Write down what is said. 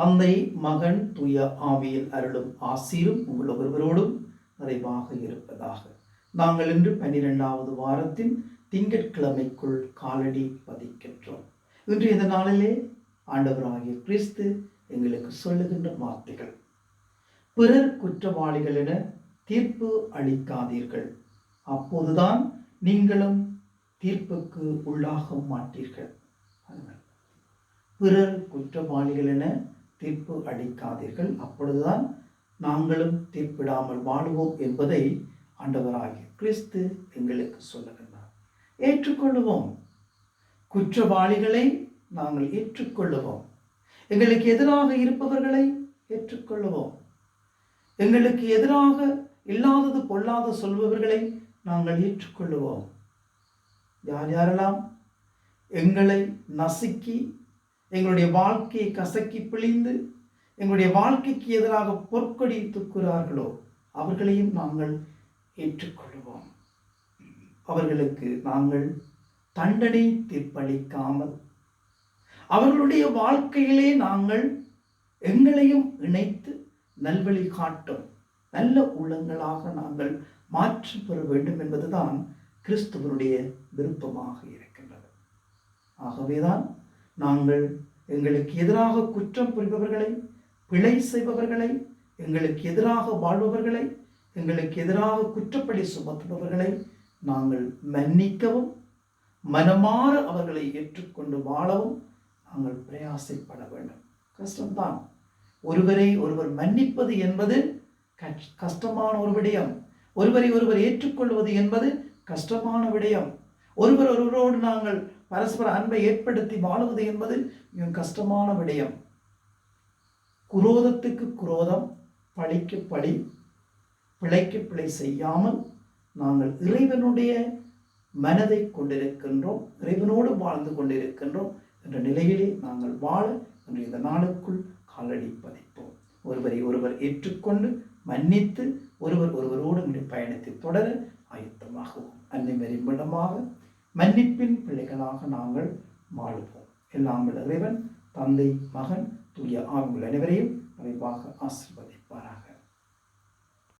தந்தை மகன் தூய ஆவியில் அருளும் ஆசீரும் உங்கள் ஒருவரோடும் நிறைவாக இருப்பதாக. நாங்கள் இன்று பன்னிரெண்டாவது வாரத்தின் திங்கட்கிழமைக்குள் காலடி பதிக்கின்றோம். இன்று இந்த நாளிலே ஆண்டவராகிய கிறிஸ்து எங்களுக்கு சொல்லுகின்ற வார்த்தைகள். பிறர் குற்றவாளிகளென தீர்ப்பு அளிக்காதீர்கள். அப்போதுதான் நீங்களும் தீர்ப்புக்கு உள்ளாக மாட்டீர்கள். பிறர் குற்றவாளிகள் என தீர்ப்பு அளிக்காதீர்கள். அப்பொழுதுதான் நாங்களும் தீர்ப்பிடாமல் வாழுவோம் என்பதை ஆண்டவராகிய கிறிஸ்து எங்களுக்கு சொல்லுகின்றார். ஏற்றுக்கொள்ளுவோம். குற்றவாளிகளை நாங்கள் ஏற்றுக்கொள்ளுவோம். எங்களுக்கு எதிராக இருப்பவர்களை ஏற்றுக்கொள்ளுவோம். எங்களுக்கு எதிராக இல்லாதது பொல்லாத சொல்பவர்களை நாங்கள் ஏற்றுக்கொள்ளுவோம். யார் யாரெல்லாம் எங்களை நசுக்கி எங்களுடைய வாழ்க்கையை கசக்கி பிழிந்து எங்களுடைய வாழ்க்கைக்கு எதிராக பொற்கொடி தூக்குகிறார்களோ அவர்களையும் நாங்கள் ஏற்றுக்கொள்வோம். அவர்களுக்கு நாங்கள் தண்டனை தீர்ப்பளிக்காமல் அவர்களுடைய வாழ்க்கையிலே நாங்கள் எங்களையும் இணைத்து நல்வழி காட்டும் நல்ல உள்ளங்களாக நாங்கள் மாற்றி பெற வேண்டும் என்பதுதான் கிறிஸ்துவனுடைய விருப்பமாக இருக்கின்றது. ஆகவேதான் நாங்கள் எங்களுக்கு எதிராக குற்றம் புரிபவர்களை பிழை செய்பவர்களை எங்களுக்கு எதிராக வாழ்பவர்களை எங்களுக்கு எதிராக குற்றப்படி சுமத்துபவர்களை நாங்கள் மன்னிக்கவும் மனமாற அவர்களை ஏற்றுக்கொண்டு வாழவும் நாங்கள் பிரயாசைப்பட வேண்டும். கஷ்டம்தான். ஒருவரை ஒருவர் மன்னிப்பது என்பது கஷ்- கஷ்டமான ஒரு விடயம். ஒருவரை ஒருவர் ஏற்றுக்கொள்வது என்பது கஷ்டமான விடயம். ஒருவர் ஒருவரோடு நாங்கள் பரஸ்பர அன்பை ஏற்படுத்தி வாழுவது என்பது மிகவும் கஷ்டமான விடயம். குரோதத்துக்கு குரோதம் பழிக்கு பழி பிழைக்கு பிழை செய்யாமல் நாங்கள் இறைவனுடைய மனதை கொண்டிருக்கின்றோம் இறைவனோடு வாழ்ந்து கொண்டிருக்கின்றோம் என்ற நிலையிலே நாங்கள் வாழ என்று இந்த நாளுக்குள் காலடி பதிப்போம். ஒருவரை ஒருவர் ஏற்றுக்கொண்டு மன்னித்து ஒருவர் ஒருவரோடு நம்முடைய பயணத்தை தொடர ஆயத்தமாகவும் அன்னை மெரிமிடமாக மன்னிப்பின் பிள்ளைகளாக நாங்கள் வாழுவோம். எல்லாம் இறைவன் தந்தை மகன் தூய ஆண்கள் அனைவரையும் நிறைவாக ஆசிர்வதிப்பாராக.